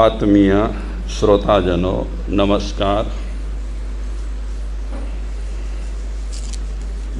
આત્મીય શ્રોતાજનો નમસ્કાર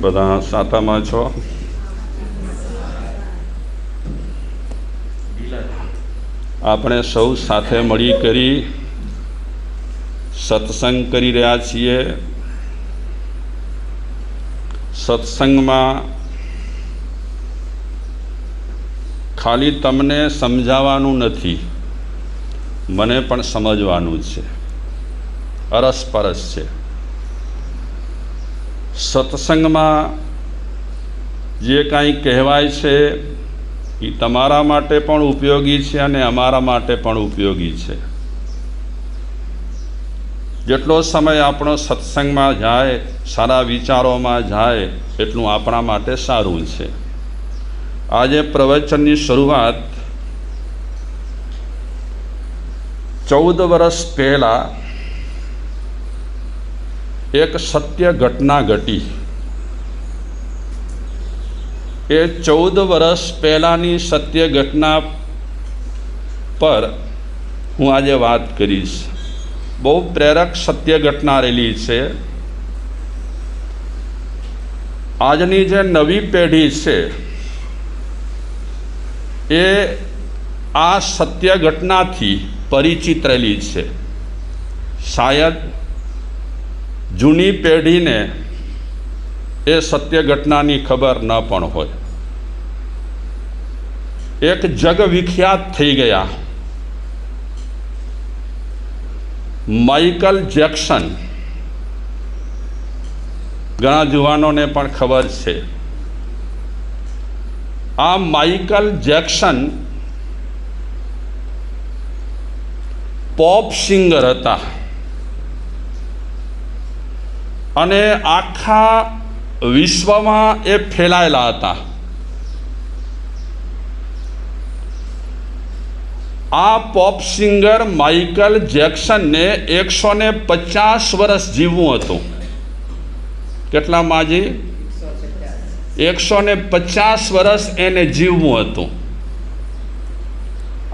બધા સાતામાં છો આપણે સૌ સાથે મળી કરી સત્સંગ કરી રહ્યા છીએ. સત્સંગમાં ખાલી તમને સમજાવવાનું નથી. મને પણ સમજવાનું છે. અરસપરસ છે. સત્સંગમાં જે કાંઈ કહેવાય છે, એ તમારા માટે પણ ઉપયોગી છે અને અમારા માટે પણ ઉપયોગી છે. જેટલો સમય આપણો સત્સંગમાં જાય, સારા વિચારોમાં જાય, એટલું આપણા માટે સારું છે. આજે પ્રવચનની શરૂઆત ચૌદ વર્ષ પહેલાં એક સત્ય ઘટના ઘટી. એ ચૌદ વર્ષ પહેલાંની સત્ય ઘટના પર હું આજે વાત કરીશ. બહુ પ્રેરક સત્ય ઘટના રહેલી છે. આજની જે નવી પેઢી છે, એ આ સત્ય ઘટનાથી પરિચિત રહેલી છે. શાયદ જૂની પેઢીને એ સત્ય ઘટનાની ખબર ન પણ હોય. એક જગવિખ્યાત થઈ ગયા. Michael Jackson. ઘણા યુવાનોને પણ ખબર છે. આ માઇકલ જેક્સન પોપ સિંગર હતા. અને આખા વિશ્વમાં એ ફેલાયેલા હતા. આ પોપ સિંગર માઇકલ જેક્સનને એકસો ને પચાસ વર્ષ જીવવું હતું. કેટલા માજી એકસો ને પચાસ વર્ષ એને જીવવું હતું.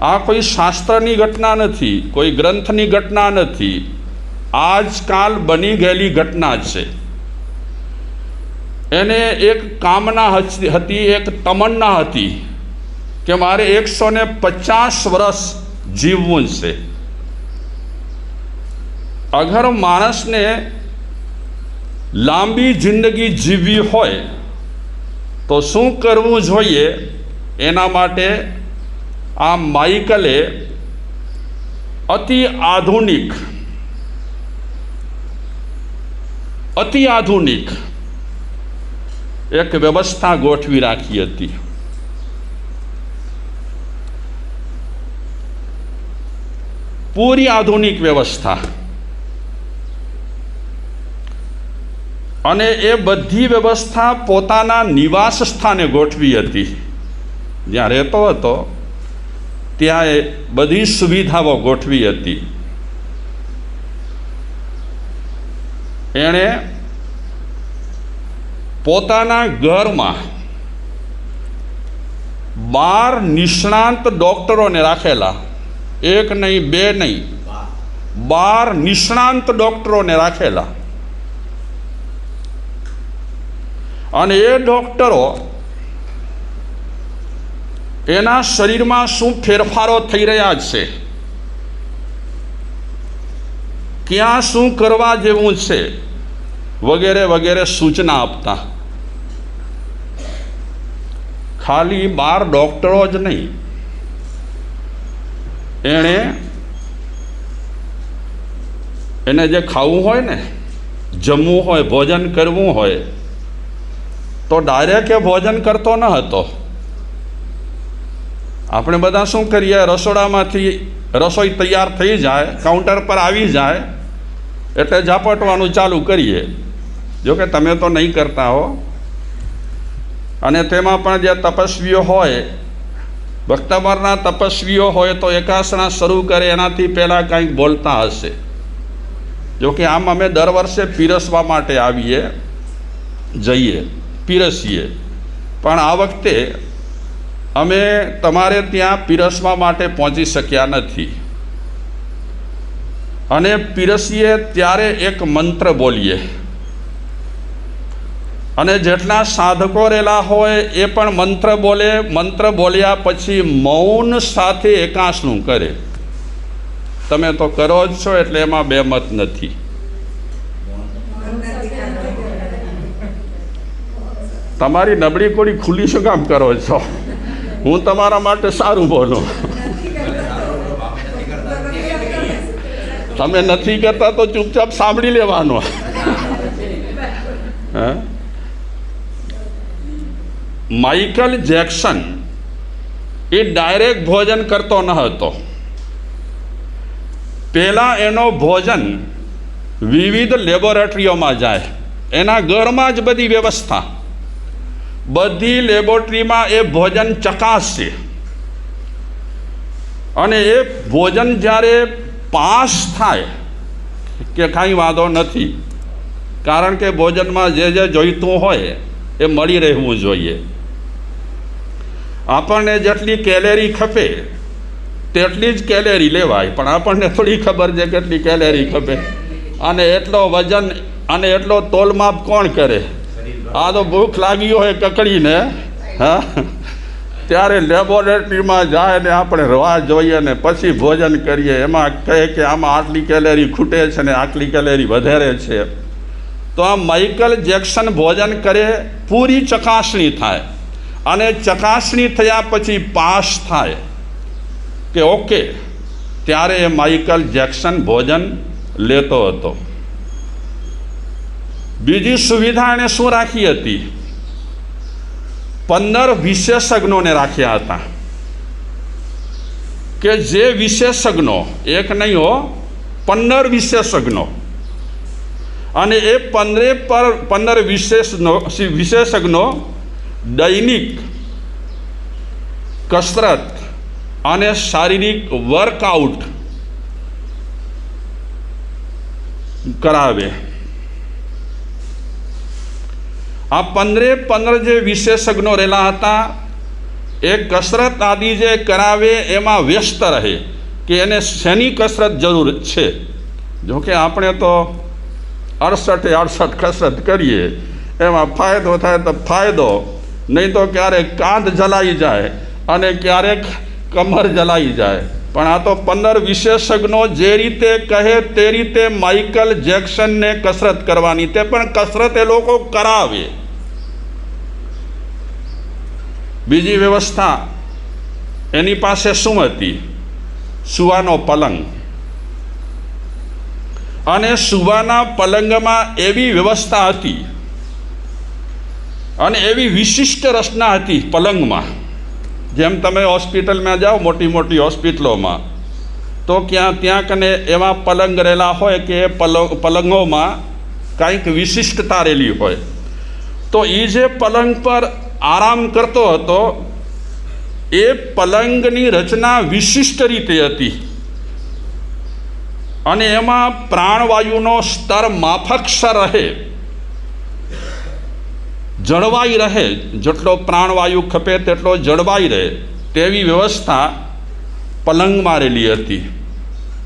આ કોઈ શાસ્ત્રની ઘટના નથી, કોઈ ગ્રંથની ઘટના નથી. આજકાલ બની ગયેલી ઘટના છે. એને એક કામના હતી, એક તમન્ના હતી કે મારે એકસો ને પચાસ વર્ષ જીવવું છે. અગર માણસને લાંબી જિંદગી જીવવી હોય તો શું કરવું જોઈએ એના માટે આ માઇકલે અતિ આધુનિક અતિ આધુનિક એક વ્યવસ્થા ગોઠવી રાખી હતી. પૂરી આધુનિક વ્યવસ્થા. અને એ બધી વ્યવસ્થા પોતાના નિવાસ સ્થાને ગોઠવી હતી. જ્યાં રહેતો હતો ત્યાં એ બધી સુવિધાઓ ગોઠવી હતી. એણે પોતાના ઘરમાં બાર નિષ્ણાંત ડૉક્ટરોને રાખેલા, એક નહીં, બે નહીં, બાર નિષ્ણાંત ડૉક્ટરોને રાખેલા. અને એ ડૉક્ટરો એના શરીરમાં શું ફેરફારો થઈ રહ્યા છે? ક્યાં શું કરવા જેવું છે? વગેરે વગેરે સૂચના આપતા. ખાલી બાર ડૉક્ટરો જ નહીં. એણે એને જે ખાવું હોય ને, જમવું હોય, ભોજન કરવું હોય, તો ડાયરેક્ટ એ ભોજન કરતો ન હતો. આપણે બધા શું કરીએ? રસોડામાંથી રસોઈ તૈયાર થઈ જાય કાઉન્ટર પર આવી જાય, એટલે ઝાપટવાનું ચાલુ કરીએ. જો કે તમે તો નહીં કરતા હો. અને તેમાં પણ જે તપસ્વીઓ હોય ભક્તમરના તપસ્વીઓ હોય તો એકાસણા શરૂ કરે, એનાથી પહેલાં કંઈક બોલતા હશે. જો કે આમ અમે દર વર્ષે પીરસવા માટે આવીએ, જઈએ, પીરસીએ. પણ આ વખતે અમે તમારે ત્યાં પીરસવા માટે પહોંચી શક્યા નથી. અને પીરસીએ ત્યારે એક મંત્ર બોલીએ. અને જેટલા સાધકો રહેલા હોય એ પણ મંત્ર બોલે, મંત્ર બોલ્યા પછી મૌન સાથે એકાંશનું કરે. તમે તો કરો જ છો એટલે એમાં બે મત નથી. તમારી નબળી કોડી ખુલ્લી શું કામ કરો છો? હું તમારા માટે સારું બોલું. તમે નથી કરતા તો ચૂપચાપ સાંભળી લેવાનો. માઇકલ જેક્સન એ ડાયરેક્ટ ભોજન કરતો ન હતો. પહેલાં એનો ભોજન વિવિધ લેબોરેટરીઓમાં જાય. એના ઘરમાં જ બધી વ્યવસ્થા. બધી લેબોરેટરીમાં એ ભોજન ચકાસશે. અને એ ભોજન જ્યારે પાસ થાય, કે કાંઈ વાંધો નથી, કારણ કે ભોજનમાં જે જે જોઈતું હોય એ મળી રહેવું જોઈએ. આપણને જેટલી કેલેરી ખપે, તેટલી જ કેલેરી લેવાય, પણ આપણને થોડી ખબર છે કેટલી કેલેરી ખપે. અને એટલો વજન અને એટલો તોલમાપ કોણ કરે? આ તો ભૂખ લાગી હોય કકડીને, હા? ત્યારે લેબોરેટરીમાં જાય ને આપણે રવા જોઈએ ને પછી ભોજન કરીએ. એમાં કહે કે આમાં આટલી કેલેરી ખૂટે છે ને આટલી કેલેરી વધારે છે. તો આ માઇકલ જેક્સન ભોજન કરે, પૂરી ચકાસણી થાય. અને ચકાસણી થયા પછી પાસ થાય. કે ઓકે, ત્યારે એ માઇકલ જેક્સન ભોજન લેતો હતો. બીજી સુવિધા એણે શું રાખી હતી? પંદર વિશેષજ્ઞોને રાખ્યા હતા. કે જે વિશેષજ્ઞો, એક નહીં હો, પંદર વિશેષજ્ઞો. અને એ પંદરે પર, પંદર વિશેષનો વિશેષજ્ઞો દૈનિક, કસરત અને શારીરિક વર્કઆઉટ કરાવે. આ પંદરે પંદર જે વિશેષજ્ઞો રહેલા હતા, એ કસરત આદિ જે કરાવે એમાં વ્યસ્ત રહે, કે એને શેની કસરત જરૂર છે? જોકે આપણે તો અડસઠે અડસઠ કસરત કરીએ, એમાં ફાયદો થાય તો ફાયદો, નહીં તો ક્યારેક કાંધ જલાઈ જાય અને ક્યારેક કમર જલાઈ જાય. પણ આ તો પંદર વિશેષજ્ઞો જે રીતે કહે તે રીતે માઇકલ જેક્સનને કસરત કરવાની તે પણ કસરત એ લોકો કરાવે. બીજી વ્યવસ્થા એની પાસે શું હતી? સુવાનો પલંગ. અને સુવાના પલંગમાં એવી વ્યવસ્થા હતી અને એવી વિશિષ્ટ રચના હતી પલંગમાં. જેમ તમે હોસ્પિટલમાં જાઓ મોટી મોટી હોસ્પિટલોમાં, તો ક્યાં ત્યાં કને એવા પલંગ રહેલા હોય કે એ પલંગ, પલંગોમાં કંઈક વિશિષ્ટતા રહેલી હોય. તો એ જે પલંગ પર આરામ કરતો હતો, એ પલંગની રચના વિશિષ્ટ રીતે હતી. અને એમાં પ્રાણવાયુનો સ્તર માફકસર રહે. જળવાઈ રહે, જેટલો પ્રાણવાયુ ખપે તેટલો જળવાઈ રહે, તેવી વ્યવસ્થા પલંગમાં મારેલી હતી.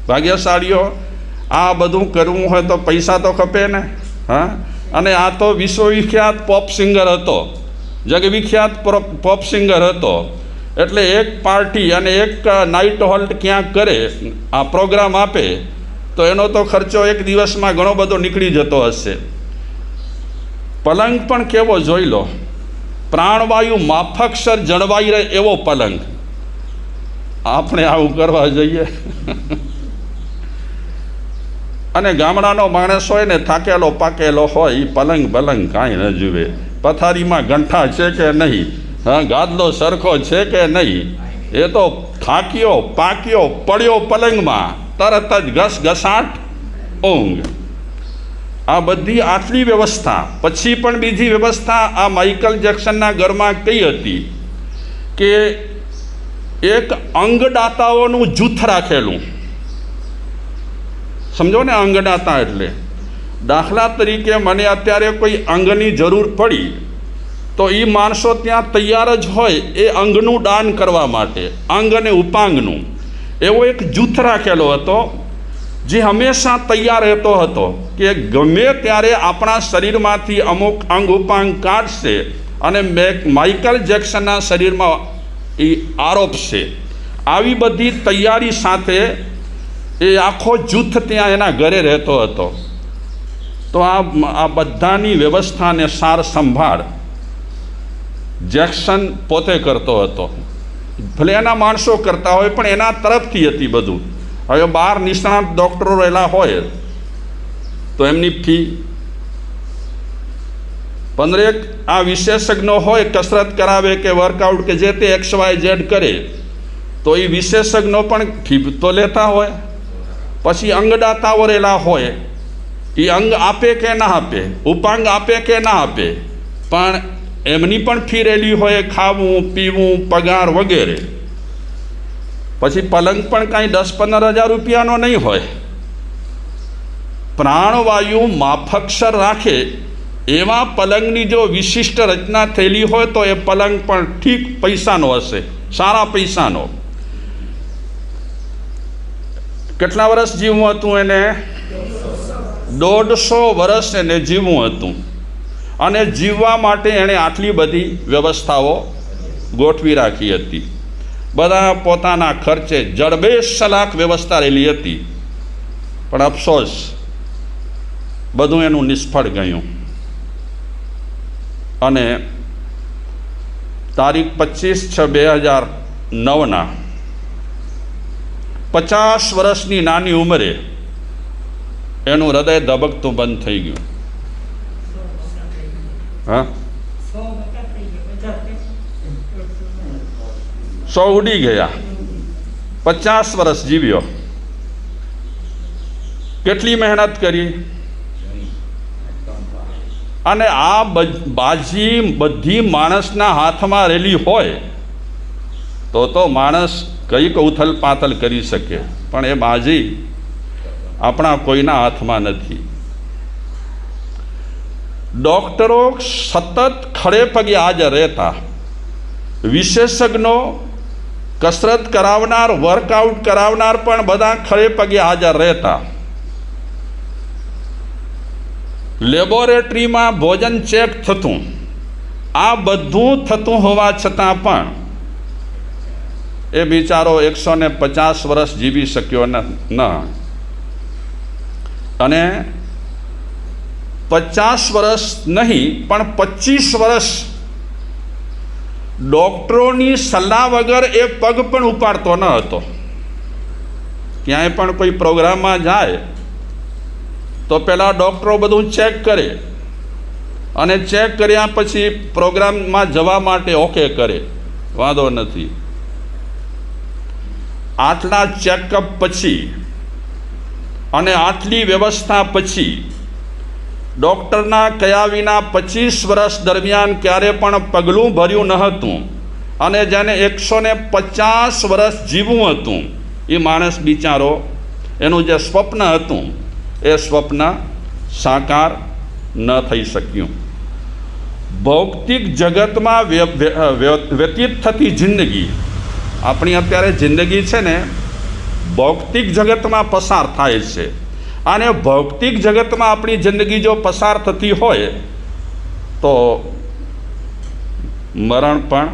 ભાગ્યશાળીઓ, આ બધું કરવું હોય તો પૈસા તો ખપે ને, હા? અને આ તો વિશ્વવિખ્યાત પોપ સિંગર હતો. જગવિખ્યાત પોપ સિંગર હતો. એટલે એક પાર્ટી અને એક નાઇટ હોલ્ટ ક્યાંક કરે, આ પ્રોગ્રામ આપે, તો એનો તો ખર્ચો એક દિવસમાં ઘણો બધો નીકળી જતો હશે. પલંગ પણ કેવો જોઈ લો. પ્રાણવાયુ માફકસર જળવાઈ રહે એવો પલંગ. આપણે આવું કરવા જઈએ. અને ગામડાનો માણસ હોય ને થાકેલો પાકેલો હોય એ પલંગ પલંગ કાંઈ ન જુએ. પથારીમાં ગંઠા છે કે નહીં? હા, ગાદલો સરખો છે કે નહીં? એ તો થાક્યો, પાક્યો, પડ્યો પલંગમાં. તરત જ ઘસ ઘસાટ ઊંઘ. આ બધી આટલી વ્યવસ્થા, પછી પણ બીજી વ્યવસ્થા આ માઇકલ જેક્સનના ઘરમાં કઈ હતી? કે એક અંગદાતાઓનું જૂથ રાખેલું. સમજો ને અંગદાતા એટલે? દાખલા તરીકે મને અત્યારે કોઈ અંગની જરૂર પડી, તો એ માણસો ત્યાં તૈયાર જ હોય એ અંગનું દાન કરવા માટે, અંગ અને ઉપાંગનું. એવો એક જૂથ રાખેલો હતો જે હંમેશા તૈયાર રહેતો હતો કે ગમે ત્યારે આપણા શરીરમાંથી અમુક અંગ ઉપાંગ કાઢશે અને મેક માઇકલ જેક્સનના શરીરમાં એ આરોપશે. આવી બધી તૈયારી સાથે એ આખો જૂથ ત્યાં એના ઘરે રહેતો હતો. તો આ આ બધાની વ્યવસ્થાને સાર સંભાળ જેક્સન પોતે કરતો હતો. ભલે એના માણસો કરતા હોય, પણ એના તરફથી હતી બધું. હવે બાર નિષ્ણાત ડૉક્ટરો રહેલા હોય તો એમની ફી. પંદરેક આ વિશેષજ્ઞો હોય, કસરત કરાવે કે વર્કઆઉટ કે જે તે એક્સ વાય ઝેડ કરે, તો એ વિશેષજ્ઞો પણ ફી તો લેતા હોય. પછી અંગદાતાઓ રહેલા હોય એ અંગ આપે કે ના આપે, ઉપાંગ આપે કે ના આપે, પણ એમની પણ ફી રહેલી હોય, ખાવું, પીવું, પગાર વગેરે. પછી પલંગ પણ કાંઈ દસ પંદર હજાર રૂપિયાનો નહીં હોય. પ્રાણવાયુ માફકસર રાખે. એવા પલંગની જો વિશિષ્ટ રચના થયેલી હોય તો એ પલંગ પણ ઠીક પૈસાનો હશે, સારા પૈસાનો. કેટલા વર્ષ જીવવું હતું એને? દોઢસો વર્ષ એને જીવવું હતું. અને જીવવા માટે એણે આટલી બધી વ્યવસ્થાઓ ગોઠવી રાખી હતી. બધા પોતાના ખર્ચે જડબે સલાક વ્યવસ્થા રહેલી હતી. પણ અફસોસ, બધું એનું નિષ્ફળ ગયું. અને તારીખ પચીસ છ બે હજાર નવના, પચાસ વર્ષની નાની ઉંમરે એનું હૃદય ધબકતું બંધ થઈ ગયું. હા? સો ઉડી ગયા. પચાસ વર્ષ જીવ્યો. કેટલી મહેનત કરી? અને આ બાજી બધી માણસના હાથમાં રહેલી હોય, તો તો માણસ કંઈક ઉથલ પાથલ કરી શકે. પણ એ બાજી આપણા કોઈના હાથમાં નથી. ડૉક્ટરો સતત ખડે પગે હાજર રહેતા. વિશેષજ્ઞો કસરત કરાવનાર વર્કઆઉટ કરાવનાર પણ બધા ખડે પગે હાજર રહેતા. લેબોરેટરીમાં ભોજન ચેક થતું. આ બધું થતું હોવા છતાં પણ એ બિચારો એકસો ને પચાસ વર્ષ જીવી શક્યો ન. અને પચાસ વર્ષ નહીં, પણ પચીસ વર્ષ ડૉક્ટરોની સલાહ વગર એ પગ પણ ઉપાડતો ન હતો. ક્યાંય પણ કોઈ પ્રોગ્રામમાં જાય, તો પહેલાં ડૉક્ટરો બધું ચેક કરે અને ચેક કર્યા પછી પ્રોગ્રામમાં જવા માટે ઓકે કરે. વાંધો નથી. આટલા ચેકઅપ પછી અને આટલી વ્યવસ્થા પછી ડૉક્ટરના કયા વિના પચીસ વર્ષ દરમિયાન ક્યારે પણ પગલું ભર્યું ન હતું અને જેને એકસો ને પચાસ વર્ષ જીવવું હતું, એ માણસ બિચારો, એનું જે સ્વપ્ન હતું, એ સ્વપ્ન સાકાર ન થઈ શક્યું. ભૌતિક જગતમાં વ્ય- વ્ય- વ્ય- વ્યતીત થતી જિંદગી, આપણી અત્યારે જિંદગી છે ને, ભૌતિક જગતમાં પસાર થાય છે. અને ભૌતિક જગતમાં આપણી જિંદગી જો પસાર થતી હોય, તો મરણ પણ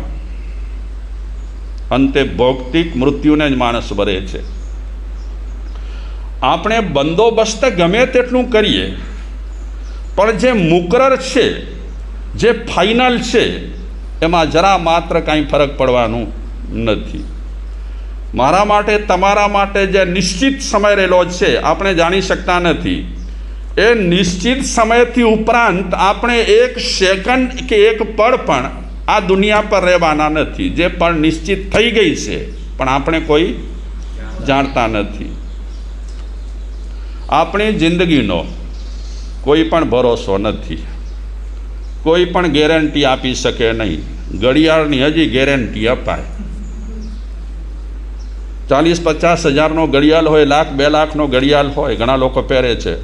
અંતે ભૌતિક મૃત્યુને જ માણસ ભરે છે. આપણે બંદોબસ્ત ગમે તેટલું કરીએ, પણ જે મુકરર છે, જે ફાઇનલ છે, એમાં જરા માત્ર કાંઈ ફરક પડવાનું નથી. મારા માટે, તમારા માટે જે નિશ્ચિત સમય રહેલો છે, આપણે જાણી શકતા નથી. એ નિશ્ચિત સમયથી ઉપરાંત આપણે એક સેકન્ડ કે એક પળ પણ આ દુનિયા પર રહેવાના નથી. જે પળ નિશ્ચિત થઈ ગઈ છે, પણ આપણે કોઈ જાણતા નથી. આપણી જિંદગીનો કોઈ પણ ભરોસો નથી. કોઈ પણ ગેરંટી આપી શકે નહીં. ઘડિયાળની હજી ગેરંટી અપાય. ચાલીસ પચાસ હજારનો ઘડિયાળ હોય લાખ બે લાખનો ઘડિયાળ હોય ઘણા લોકો પહેરે છે.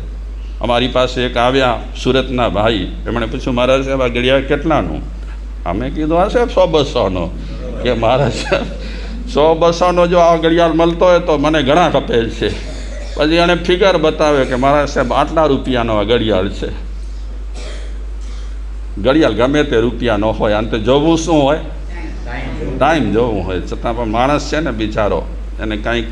અમારી પાસે એક આવ્યા સુરતના ભાઈ. એમણે પૂછ્યું મહારાજ સાહેબ આ ઘડિયાળ કેટલાનું? અમે કીધું આ સાહેબ સો બસોનો કે મહારાજ સાહેબ સો બસોનો જો આ ઘડિયાળ મળતો હોય તો મને ઘણા ખપે છે. પછી એણે ફિગર બતાવે કે મારા સાહેબ આટલા રૂપિયાનો આ ઘડિયાળ છે. ઘડિયાળ ગમે તે રૂપિયાનો હોય અંતે જોવું શું હોય? ટાઈમ જોવું હોય. છતાં પણ માણસ છે ને બિચારો. એને કંઈક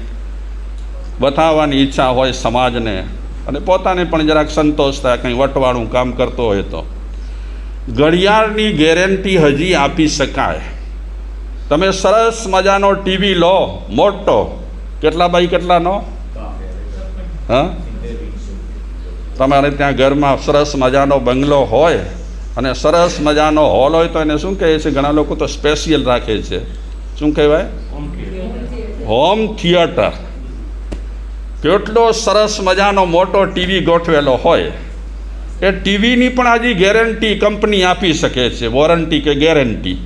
બતાવવાની ઈચ્છા હોય સમાજને. અને પોતાને પણ જરાક સંતોષ થાય, કંઈ વટવાળું કામ કરતો હોય તો. ઘડિયાળની ગેરંટી હજી આપી શકાય. તમે સરસ મજાનો ટીવી લો, મોટો. કેટલા બાય કેટલાનો? હા? તમારે ત્યાં ઘરમાં સરસ મજાનો બંગલો હોય અને સરસ મજાનો હોલ હોય તો એને શું કહે છે? ઘણા લોકો તો સ્પેશિયલ રાખે છે. શું કહેવાય? Home theatre. કેટલો સરસ મજાનો મોટો ટીવી ગોઠવેલો હોય. એ ટીવીની પણ હજી ગેરંટી કંપની આપી શકે છે, વોરંટી કે ગેરંટી.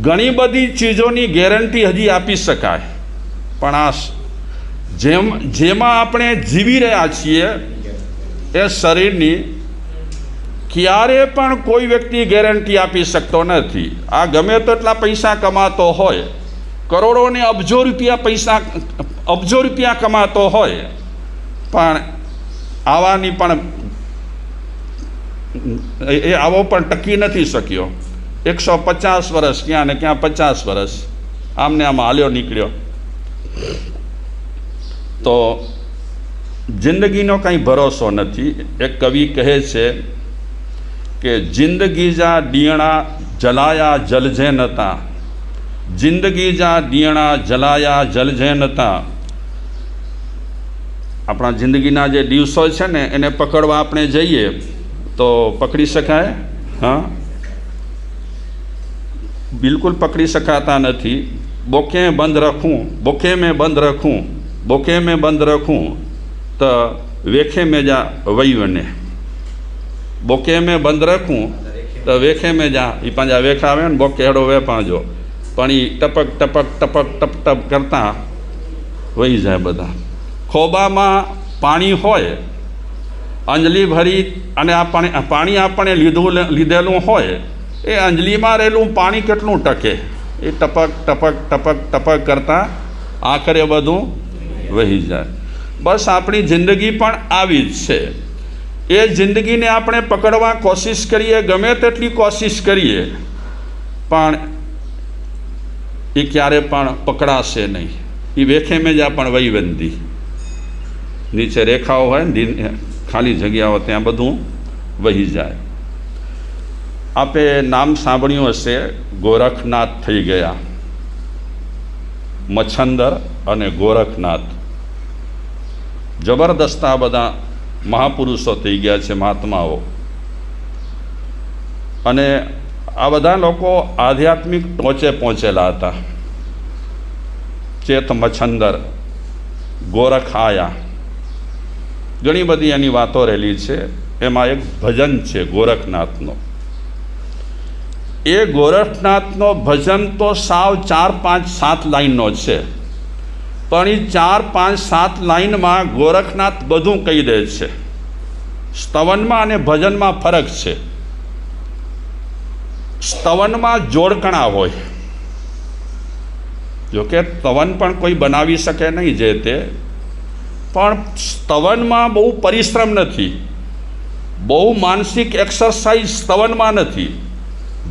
ઘણી બધી ચીજોની ગેરંટી હજી આપી શકાય. પણ આ જેમ, જેમાં આપણે જીવી રહ્યા છીએ, એ શરીરની ક્યારે પણ કોઈ વ્યક્તિ ગેરંટી આપી શકતો નથી. આ ગમે તો એટલા પૈસા કમાતો હોય કરોડો ને અબજો રૂપિયા પૈસા, અબજો રૂપિયા કમાતો હોય, પણ આવાની પણ, એ એ આવો પણ ટકી નથી શક્યો. એકસો પચાસ વર્ષ ક્યાં ને ક્યાં પચાસ વર્ષ આમને આમ હાલ્યો નીકળ્યો. તો જિંદગીનો કંઈ ભરોસો નથી. એક કવિ કહે છે કે, જિંદગી જા ડીણા જલાયા જલજે નતા. જિંદગી જા દિયણા જલાયા જલજે નતા. આપણા જિંદગીના જે દિવસો છે ને, એને પકડવા આપણે જઈએ, તો પકડી શકાય? હા? બિલકુલ પકડી શકાતા નથી. બોકે બંધ રખું, બોકે મેં બંધ રખું, બોકે મેં બંધ રખું, તો વેખે મેં જા વહી વને બોકે મેં બંધ રખું, તો વેખે મેં જા એ પાંજા વેખા આવે ને, બોકે હેડો વે પાંજો પણ ટપક ટપક ટપક, ટપ ટપ કરતા વહી જાય બધા. ખોબામાં પાણી હોય, અંજલી ભરી અને આ પાણી પાણી આપણે લીધું લીધેલું હોય, એ અંજલીમાં રહેલું પાણી કેટલું ટકે? એ ટપક ટપક ટપક ટપક કરતાં આખરે બધું વહી જાય. બસ આપણી જિંદગી પણ આવી જ છે. એ જિંદગીને આપણે પકડવા કોશિશ કરીએ, ગમે તેટલી કોશિશ કરીએ, પણ એ ક્યારે પણ પકડાશે નહીં. એ વેખે મેજા પણ વહીવંદી નીચે રેખાઓ હોય ને ખાલી જગ્યાઓ ત્યાં બધું વહી જાય. આપે નામ સાંભળ્યું હશે, ગોરખનાથ થઈ ગયા. મચ્છંદર અને ગોરખનાથ. જબરદસ્ત આ બધા મહાપુરુષો થઈ ગયા છે મહાત્માઓ. અને આ બધા લોકો આધ્યાત્મિક ટોચે પહોંચેલા હતા. ચેત મચ્છંદર ગોરખ આયા ઘણી બધી એની વાતો રહેલી છે. એમાં એક ભજન છે ગોરખનાથનો. એ ગોરખનાથનો ભજન તો સાવ ચાર પાંચ સાત લાઈનનો છે. પણ એ ચાર પાંચ સાત લાઈનમાં ગોરખનાથ બધું કહી દે છે. સ્તવનમાં અને ભજનમાં ફરક છે. સ્તવનમાં જોડકણા હોય. જોકે સ્તવન પણ કોઈ બનાવી શકે નહીં જે તે. પણ સ્તવનમાં બહુ પરિશ્રમ નથી. બહુ માનસિક એક્સરસાઇઝ સ્તવનમાં નથી.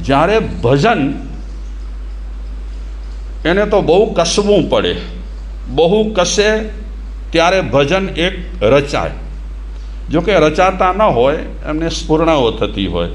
જ્યારે ભજન એને તો બહુ કસવું પડે. બહુ કસે ત્યારે ભજન એક રચાય. જોકે રચાતા ન હોય, એમને સ્ફૂર્ણાઓ થતી હોય.